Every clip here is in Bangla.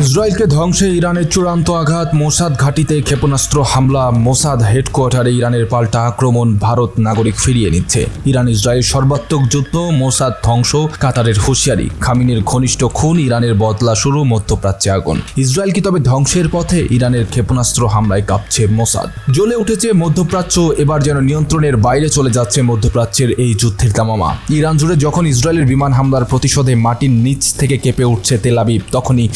ইসরায়েলকে ধ্বংসে ইরানের চূড়ান্ত আঘাত, মোসাদ ঘাঁটিতে ক্ষেপণাস্ত্র হামলা, মোসাদ হেডকোয়ার্টারে ইরানের পাল্টা আক্রমণ, ভারত নাগরিক ফিরিয়ে নিচ্ছে। ইরান ইসরায়েল সর্বাত্মক যুদ্ধ, মোসাদ ধ্বংস, কাতারের হুঁশিয়ারি। খামিনের ঘনিষ্ঠ খুন, ইরানের বদলা শুরু, মধ্যপ্রাচ্যে আগুন। ইসরায়েল কি তবে ধ্বংসের পথে ইরানের ক্ষেপণাস্ত্র হামলায় কাঁপছে মোসাদ? জ্বলে উঠেছে মধ্যপ্রাচ্য, এবার যেন নিয়ন্ত্রণের বাইরে চলে যাচ্ছে মধ্যপ্রাচ্যের এই যুদ্ধের দামামা ইরান জুড়ে যখন ইসরায়েলের বিমান হামলার প্রতিশোধে মাটির নিচ থেকে কেঁপে উঠছে তেল আবিব, তখনই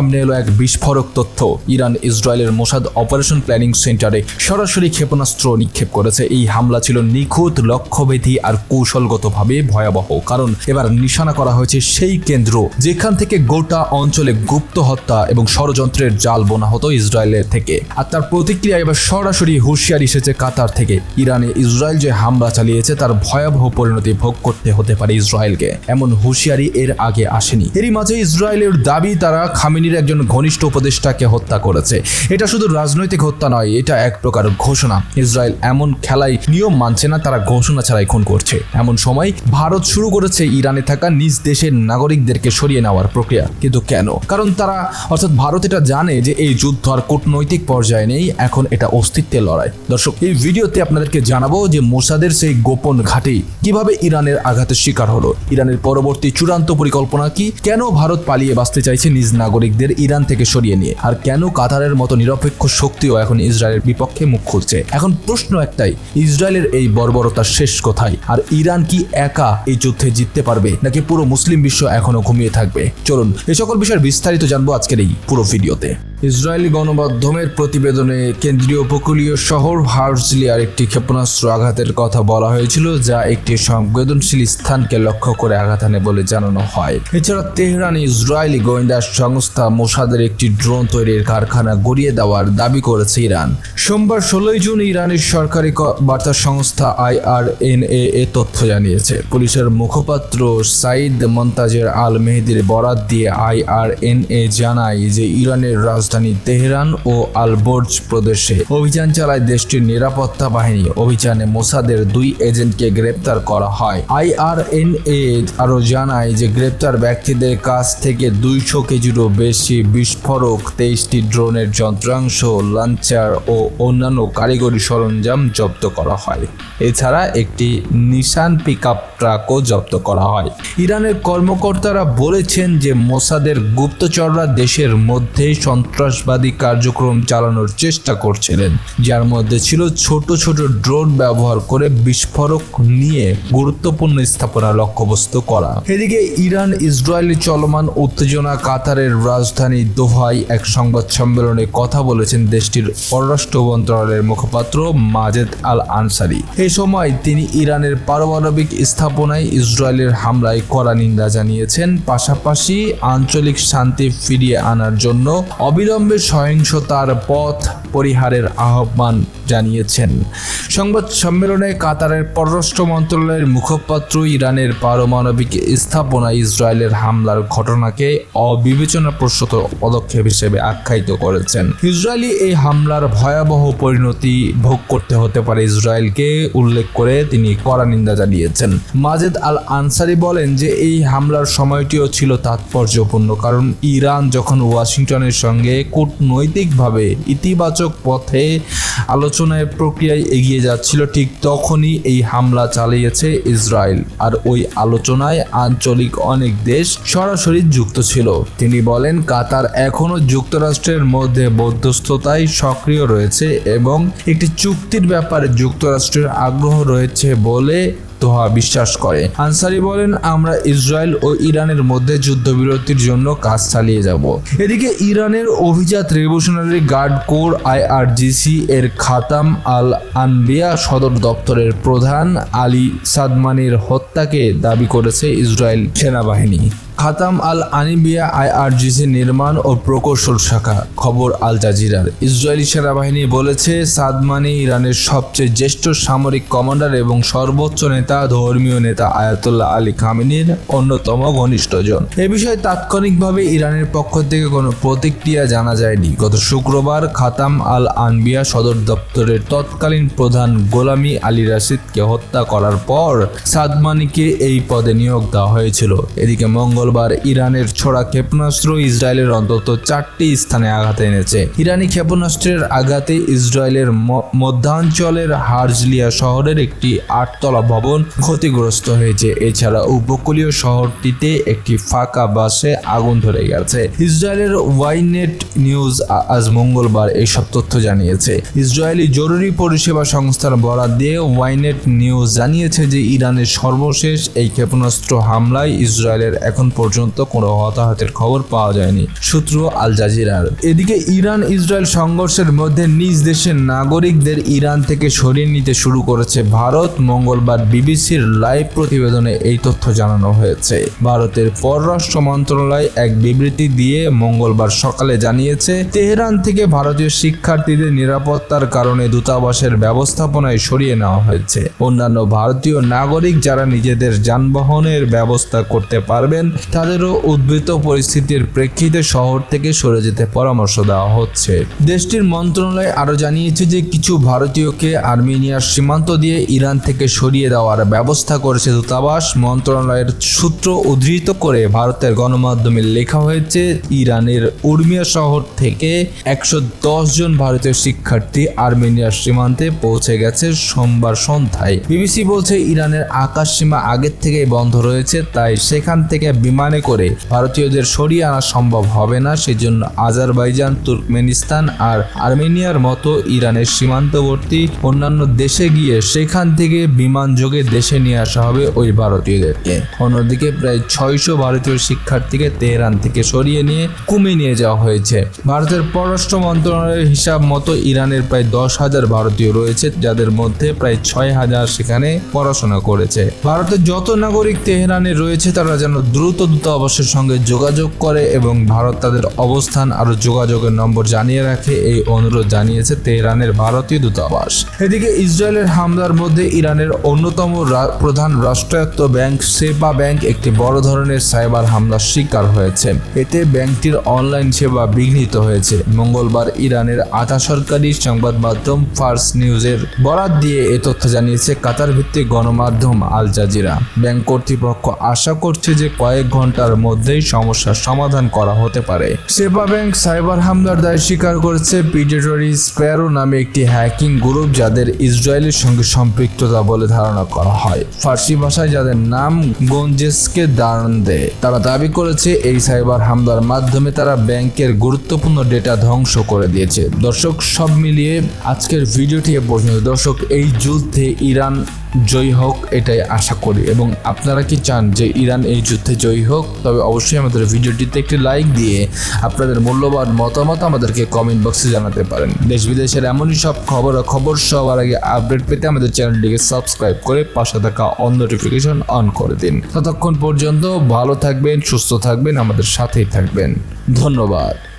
সামনে এলো এক বিস্ফোরক তথ্য। ইরান ইসরায়েলের মোসাদ অপারেশন প্ল্যানিং সেন্টারে সরাসরি ক্ষেপণাস্ত্র নিক্ষেপ করেছে। এই হামলা ছিল নিখুঁত, লক্ষ্যভেদী আর কৌশলগতভাবে ভয়াবহ। কারণ এবার নিশানা করা হয়েছে সেই কেন্দ্র যেখান থেকে গোটা অঞ্চলে গুপ্ত হত্যা এবং ষড়যন্ত্রের জাল বোনা হতো ইসরায়েলের থেকে। আর তার প্রতিক্রিয়া এবার সরাসরি হুঁশিয়ারি এসেছে কাতার থেকে। ইরানে ইসরায়েল যে হামলা চালিয়েছে, তার ভয়াবহ পরিণতি ভোগ করতে হতে পারে ইসরায়েলকে। এমন হুঁশিয়ারি এর আগে আসেনি। এরই মাঝে ইসরায়েলের দাবি, তারা খামিনির একজন ঘনিষ্ঠ উপদেষ্টাকে হত্যা করেছে। এটা শুধু রাজনৈতিক হত্যা নয়, এটা এক প্রকার ঘোষণা। ইসরায়েল এমন খেলায় নিয়ম মানছে না, তারা ঘোষণা ছাড়াই খুন করছে। এমন সময় ভারত শুরু করেছে ইরানে থাকা নিজ দেশের নাগরিকদেরকে সরিয়ে নেওয়ার প্রক্রিয়া। কিন্তু কেন? কারণ তারা, অর্থাৎ ভারত এটা জানে যে এই যুদ্ধ আর কূটনৈতিক পর্যায়ে নেই, এখন এটা অস্তিত্বের লড়াই। দর্শক, এই ভিডিওতে আপনাদেরকে জানাব যে মোসাদের সেই গোপন ঘাঁটি কীভাবে ইরানের আঘাতের শিকার হলো। ইরানের পরবর্তী চূড়ান্ত পরিকল্পনা কি? কেন ভারত পালিয়ে বাঁচতে চাইছে নিজ নাগরিকদের ইরান থেকে সরিয়ে নিয়ে। আর কেন কাতারের মতো নিরপেক্ষ শক্তিও এখন ইসরায়েলের বিপক্ষে মুখ খুলছে? এখন প্রশ্ন একটাই, ইসরায়েলের এই বর্বরতার শেষ কোথায়? আর ইরান কি একা এই যুদ্ধে জিততে পারবে, নাকি পুরো মুসলিম বিশ্ব এখনও ঘুমিয়ে থাকবে? চলুন এই সকল বিষয়ের বিস্তারিত জানব আজকের এই পুরো ভিডিওতে। ইসরায়েলি গণমাধ্যমের প্রতিবেদনে কেন্দ্রীয় উপকূলীয় শহর হার্জলিয়ার একটি ক্ষেপণাস্ত্র আঘাতের কথা বলা হয়েছিল, যা একটি সংবেদনশীল স্থানকে লক্ষ্য করে আঘাত আনে বলে জানানো হয়। এছাড়া তেহরান ইসরায়েলি গোয়েন্দা সংস্থা মোসাদের একটি ড্রোন তৈরির কারখানা গড়িয়ে দেওয়ার দাবি করেছে ইরান। সোমবার ষোলোই জুন ইরানের সরকারি বার্তা সংস্থা আইআরএনএ এ তথ্য জানিয়েছে। পুলিশের মুখপাত্র সাইদ মন্তাজের আল মেহেদির বরাত দিয়ে আইআরএনএ জানায় যে ইরানের রাজধানী তেহরান ও আলবোর্জ প্রদেশে অভিযান চালায় দেশটির নিরাপত্তা বাহিনী। অভিযানে মোসাদের দুই এজেন্টকে গ্রেপ্তার করা হয়। আইআরএনএ আরও জানায় যে গ্রেপ্তার ব্যক্তিদের কাছ থেকে দুইশো কেজিরও বেশি বিস্ফোরক, তেইশটি ড্রোনের যন্ত্রাংশ, লাঞ্চার ও অন্যান্য কারিগরি সরঞ্জাম জব্দ করা হয়। এছাড়া একটি নিশান পিক ট্রাকও জব্দ করা হয়। ইরানের কর্মকর্তারা বলেছেন যে মোসাদের গুপ্তচররা দেশের মধ্যে সন্ত্রাসবাদী কার্যক্রম চালানোর চেষ্টা করছিলেন, যার মধ্যে ছিল ছোট ছোট ড্রোন ব্যবহার করে বিস্ফোরক নিয়ে গুরুত্বপূর্ণ স্থাপনা লক্ষ্যবস্তু করা। এদিকে ইরান, ইসরায়েলি চলমান উত্তেজনা কাতারের রাজধানী দোহায় এক সংবাদ সম্মেলনে কথা বলেছেন দেশটির পররাষ্ট্র মন্ত্রণালয়ের মুখপাত্র মাজেদ আল আনসারি এই সময় তিনি ইরানের পারমাণবিক স্থাপনায় ইসরায়েলের হামলায় কড়া নিন্দা জানিয়েছেন, পাশাপাশি আঞ্চলিক শান্তি ফিরিয়ে আনার জন্য অবিলম্বে সহিংসতার পথ পরিহারের আহ্বান জানিয়েছেন। সংবাদ সম্মেলনে কাতারের পররাষ্ট্র মন্ত্রণালয়ের মুখপাত্র ইরানের পারমাণবিক স্থাপনায় ইসরায়েলের হামলার ঘটনাকে অবিবেচনাপ্রসূত পদক্ষেপ হিসেবে আখ্যায়িত করেছেন। ইসরায়েলি এই হামলার ভয়াবহ পরিণতি ভোগ করতে হতে পারে ইসরায়েলকে উল্লেখ করে তিনি কড়া নিন্দা জানিয়েছেন। মাজেদ আল আনসারি বলেন যে এই হামলার সময়টিও ছিল তাৎপর্যপূর্ণ কারণ ইরান যখন ওয়াশিংটনের সঙ্গে কূটনৈতিকভাবে ইতিবাচক পথে আলোচনার প্রক্রিয়ায় এগিয়ে যাচ্ছিল, ঠিক তখনই এই হামলা চালিয়েছে ইসরায়েল। আর ওই আলোচনায় আঞ্চলিক অনেক দেশ সরাসরি যুক্ত ছিল। তিনি বলেন, কাতার এখনও যুক্তরাষ্ট্রের মধ্যে মধ্যস্থতায় সক্রিয় রয়েছে এবং একটি চুক্তির ব্যাপারে যুক্তরাষ্ট্রের আগ্রহ রয়েছে বলে দোহা বিশ্বাস করে। আনসারি বলেন, আমরা ইসরায়েল ও ইরানের মধ্যে যুদ্ধবিরতির জন্য কাজ চালিয়ে যাব। এদিকে ইরানের অভিজাত রেভলিউশনারি গার্ড কোর আইআরজিসি এর খাতাম আল আনবিয়া সদর দপ্তরের প্রধান আলী সাদমানির হত্যাকে দাবি করেছে ইসরায়েল সেনাবাহিনী। খাতাম আল আনিবিয়া আইআরজিসি নির্মাণ ও প্রকৌশল শাখা, খবর আল জাজিরার ইসরায়েলি সেনাবাহিনী বলেছে, সাদমানি ইরানের সবচেয়ে জ্যেষ্ঠ সামরিক কমান্ডার এবং সর্বোচ্চ নেতা ধর্মীয় নেতা আয়াতুল্লাহ আলী খামিনির অন্যতম ঘনিষ্ঠজন। এ বিষয়ে তাৎক্ষণিকভাবে ইরানের পক্ষ থেকে কোনো প্রতিক্রিয়া জানা যায়নি। গত শুক্রবার খাতাম আল আনবিয়া সদর দপ্তরের তৎকালীন প্রধান গোলামি আলী রাশিদকে হত্যা করার পর সাদমানিকে এই পদে নিয়োগ দেওয়া হয়েছিল। এদিকে মঙ্গলবার মঙ্গলবার ইরানের ছোড়া ক্ষেপণাস্ত্র ইসরায়েলের অন্তত চারটি স্থানে আঘাত এনেছে। ইরানি ক্ষেপণাস্ত্রের আঘাতে ইসরায়েলের মধ্যাঞ্চলের হার্জলিয়া শহরের একটি আটতলা ভবন ক্ষতিগ্রস্ত হয়েছে। এছাড়া উপকূলীয় শহরটিতে একটি ফাঁকা বাসে আগুন ধরে গেছে। ইসরায়েলের ওয়াইনেট নিউজ আজ মঙ্গলবার এইসব তথ্য জানিয়েছে। ইসরায়েলি জরুরি পরিষেবা সংস্থার বরাদ দিয়ে ওয়াইনেট নিউজ জানিয়েছে যে, ইরানের সর্বশেষ এই ক্ষেপণাস্ত্র হামলায় ইসরায়েলের এখন পর্যন্ত কোনো হতাহতের খবর পাওয়া যায়নি, সূত্র আল জাজিরার। এদিকে ইরান ইসরায়েল সংঘর্ষের মধ্যে নিজ দেশের নাগরিকদের ইরান থেকে সরিয়ে নিতে শুরু করেছে ভারত। মঙ্গলবার বিবিসির লাইভ প্রতিবেদনে এই তথ্য জানানো হয়েছে। ভারতের পররাষ্ট্র মন্ত্রণালয় এক বিবৃতি দিয়ে মঙ্গলবার সকালে জানিয়েছে, তেহরান থেকে ভারতীয় শিক্ষার্থীদের নিরাপত্তার কারণে দূতাবাসের ব্যবস্থাপনায় সরিয়ে নেওয়া হয়েছে। অন্যান্য ভারতীয় নাগরিক যারা নিজেদের যানবাহনের ব্যবস্থা করতে পারবেন তাদেরও উদ্ভূত পরিস্থিতির প্রেক্ষিতে শহর থেকে সরে যেতে পরামর্শ দেওয়া হচ্ছে। দেশটির মন্ত্রণালয় আরও জানিয়েছে যে কিছু ভারতীয়কে আর্মেনিয়ার সীমান্ত দিয়ে ইরান থেকে সরিয়ে দেওয়ার ব্যবস্থা করেছে দূতাবাস। মন্ত্রণালয়ের সূত্র উদ্ধৃত করে ভারতের গণমাধ্যমে লেখা হয়েছে, ইরানের উর্মিয়া শহর থেকে একশো দশ জন ভারতীয় শিক্ষার্থী আর্মেনিয়ার সীমান্তে পৌঁছে গেছে সোমবার সন্ধ্যায়। বিবিসি বলছে, ইরানের আকাশ সীমা আগের থেকেই বন্ধ রয়েছে, তাই সেখান থেকে বিমানে করে ভারতীয়দের সরিয়ে আনা সম্ভব হবে না, সেজন্য আজারবাইজান, তুর্কমেনিস্তান আর আর্মেনিয়ার মতো ইরানের সীমান্তবর্তী অন্যান্য দেশে গিয়ে সেখান থেকে বিমান যোগে দেশে নিয়ে আসা হবে ওই ভারতীয়দেরকে। অন্যদিকে প্রায় ছয়শো ভারতীয় শিক্ষার্থীকে তেহরান থেকে সরিয়ে নিয়ে কুমে নিয়ে যাওয়া হয়েছে। ভারতের পররাষ্ট্র মন্ত্রণালয়ের হিসাব মতো ইরানের প্রায় দশ হাজার ভারতীয় রয়েছে, যাদের মধ্যে প্রায় ছয় হাজার সেখানে পড়াশোনা করেছে। ভারতের যত নাগরিক তেহরানে রয়েছে, তারা যেন দ্রুত দূতাবাসের সঙ্গে যোগাযোগ করে এবং ভারত তাদের অবস্থান আরও যোগাযোগের নম্বর জানিয়ে রাখে এই অনুরোধ জানিয়েছে তেহরানের ভারতীয় দূতাবাস। এদিকে ইসরায়েলের হামলার মধ্যে ইরানের অন্যতম প্রধান রাষ্ট্রায়ত্ত ব্যাংক সেবা ব্যাংক একটি বড় ধরনের সাইবার হামলার শিকার হয়েছে। এতে ব্যাংকটির অনলাইন সেবা বিঘ্নিত হয়েছে। মঙ্গলবার ইরানের আধা সরকারি সংবাদ মাধ্যম ফার্স নিউজের বরাত দিয়ে এ তথ্য জানিয়েছে কাতার ভিত্তিক গণমাধ্যম আল জাজিরা। ব্যাংক কর্তৃপক্ষ আশা করছে যে কয়েক ঘণ্টার মধ্যেই সমস্যার সমাধান করা হতে পারে। সেবা ব্যাংক সাইবার হামলার দায় স্বীকার করেছে পিডেটরি স্প্যারো নামে একটি হ্যাকিং গ্রুপ যাদের ইসরায়েলের সঙ্গে সম্পৃক্ততা বলে ধারণা করা হয়। ফার্সি ভাষায় যাদের নাম গঞ্জেসকে দান দেয়। তারা দাবি করেছে এই সাইবার হামলার মাধ্যমে তারা ব্যাংকের গুরুত্বপূর্ণ ডেটা ধ্বংস করে দিয়েছে। দর্শক, সব মিলিয়ে আজকের ভিডিওটি এ পর্যন্ত। দর্শক, এই যুদ্ধে ইরান জয়ী হোক, এটাই আশা করি। এবং আপনারা কি চান যে ইরান এই যুদ্ধে জয়ী হোক? তবে অবশ্যই আমাদের ভিডিওটিতে একটি লাইক দিয়ে আপনাদের মূল্যবান মতামত আমাদেরকে কমেন্ট বক্সে জানাতে পারেন। দেশ বিদেশের এমনই সব খবর খবর সবার আগে আপডেট পেতে আমাদের চ্যানেলটিকে সাবস্ক্রাইব করে পাশে থাকা অন নোটিফিকেশন অন করে দিন। ততক্ষণ পর্যন্ত ভালো থাকবেন, সুস্থ থাকবেন, আমাদের সাথেই থাকবেন। ধন্যবাদ।